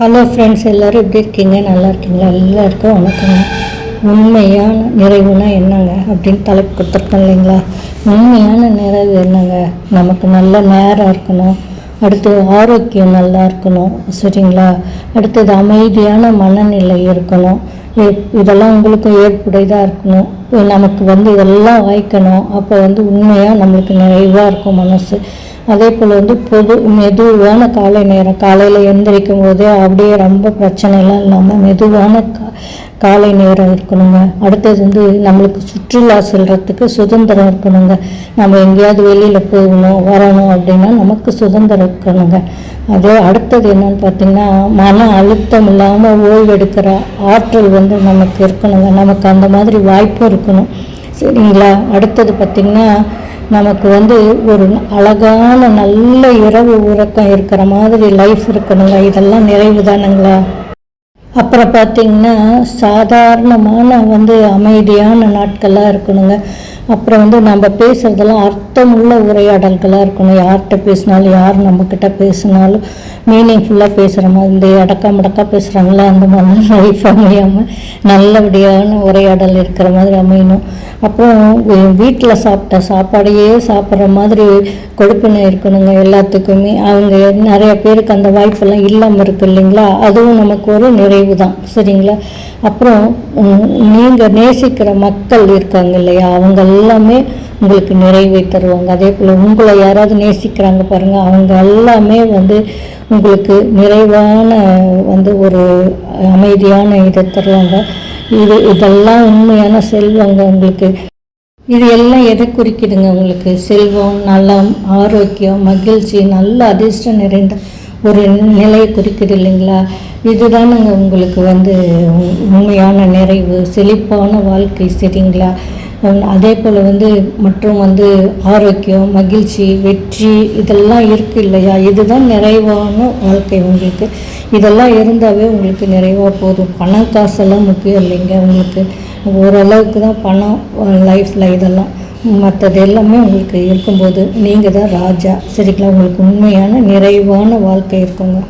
Hello friends எல்லோரும் எப்படி இருக்கீங்க? நல்லா இருக்கீங்களா? எல்லாருக்கும் வணக்கங்க உண்மையான நிறைவுனா என்னங்க? அப்படின்னு தலைப்பு கொடுத்துருக்கோம் இல்லைங்களா? உண்மையான நிறைவு என்னங்க? நமக்கு நல்ல நேரம் இருக்கணும். அடுத்து ஆரோக்கியம் நல்லா இருக்கணும். சரிங்களா? அடுத்தது அமைதியான மனநிலை இருக்கணும். இதெல்லாம் உங்களுக்கும் ஏற்புடையதாக இருக்கணும். நமக்கு வந்து இதெல்லாம் வாய்க்கணும். அப்போ வந்து உண்மையாக நம்மளுக்கு நிறைவாக இருக்கும் மனசு. அதே போல் வந்து பொது மெதுவான காலை நேரம் காலையில் எந்திரிக்கும் போதே அப்படியே ரொம்ப பிரச்சனைலாம் இல்லாமல் மெதுவான கா காலை நேரம் இருக்கணுங்க. அடுத்தது வந்து நம்மளுக்கு சுற்றுலா செல்றதுக்கு சுதந்திரம் இருக்கணுங்க. நம்ம எங்கேயாவது வெளியில் போகணும் வரணும் அப்படின்னா நமக்கு சுதந்திரம் இருக்கணுங்க. அதே அடுத்தது என்னன்னு பார்த்தீங்கன்னா மன அழுத்தம் இல்லாமல் ஓய்வெடுக்கிற ஆற்றல் வந்து நமக்கு இருக்கணுங்க. நமக்கு அந்த மாதிரி வாய்ப்பும் இருக்கணும். சரிங்களா? அடுத்தது பார்த்திங்கன்னா நமக்கு வந்து ஒரு அழகான நல்ல இரவு உறக்கம் இருக்கிற மாதிரி லைஃப் இருக்கணுங்க இதெல்லாம் நிறைவு தானுங்களா? அப்புறம் பார்த்தீங்கன்னா சாதாரணமான வந்து அமைதியான நாட்களாக இருக்கணுங்க. அப்புறம் வந்து நம்ம பேசுறதெல்லாம் அர்த்தமுள்ள உரையாடல்களாக இருக்கணும். யார்கிட்ட பேசினாலும் யார் நம்மக்கிட்ட பேசினாலும் மீனிங்ஃபுல்லாக பேசுகிற மாதிரி இந்த அடக்கா மடக்கா பேசுகிறாங்களா அந்த மாதிரி லைஃப் அமையாமல் நல்லபடியான உரையாடல் இருக்கிற மாதிரி அமையணும். அப்புறம் வீட்டில் சாப்பிட்ட சாப்பாடையே சாப்பிட்ற மாதிரி கொடுப்பினை இருக்கணுங்க எல்லாத்துக்குமே. அவங்க நிறைய பேருக்கு அந்த வாய்ப்பெல்லாம் இல்லாமல் இருக்கு இல்லைங்களா? அதுவும் நமக்கு ஒரு நிறைவு தான் சரிங்களா? அப்புறம் நீங்கள் நேசிக்கிற மக்கள் இருக்காங்க இல்லையா? அவங்க எல்லாமே உங்களுக்கு நிறைவை தருவாங்க. அதே போல் உங்களை யாராவது நேசிக்கிறாங்க பாருங்கள் அவங்க எல்லாமே வந்து உங்களுக்கு நிறைவான வந்து ஒரு அமைதியான இதை தருவாங்க. இது இதெல்லாம் உண்மையான செல்வங்க உங்களுக்கு. இது எல்லாம் எதை குறிக்குதுங்க உங்களுக்கு? செல்வம் நலம் ஆரோக்கியம் மகிழ்ச்சி நல்ல அதிர்ஷ்டம் நிறைந்த ஒரு நிலையை குறிக்குது இல்லைங்களா? இதுதானுங்க உங்களுக்கு வந்து உண்மையான நிறைவு செழிப்பான வாழ்க்கை சரிங்களா? அதே போல் வந்து மற்றும் வந்து ஆரோக்கியம் மகிழ்ச்சி வெற்றி இதெல்லாம் இருக்குது இல்லையா? இதுதான் நிறைவான வாழ்க்கை உங்களுக்கு. இதெல்லாம் இருந்தாவே உங்களுக்கு நிறைவாக போதும். பணம் காசெல்லாம் முக்கியம் இல்லைங்க உங்களுக்கு. ஓரளவுக்கு தான் பணம் லைஃப்பில் இதெல்லாம் மற்றது எல்லாமே உங்களுக்கு இருக்கும்போது நீங்கள் தான் ராஜா. சரிங்களா? உங்களுக்கு உண்மையான நிறைவான வாழ்க்கை இருக்குங்க.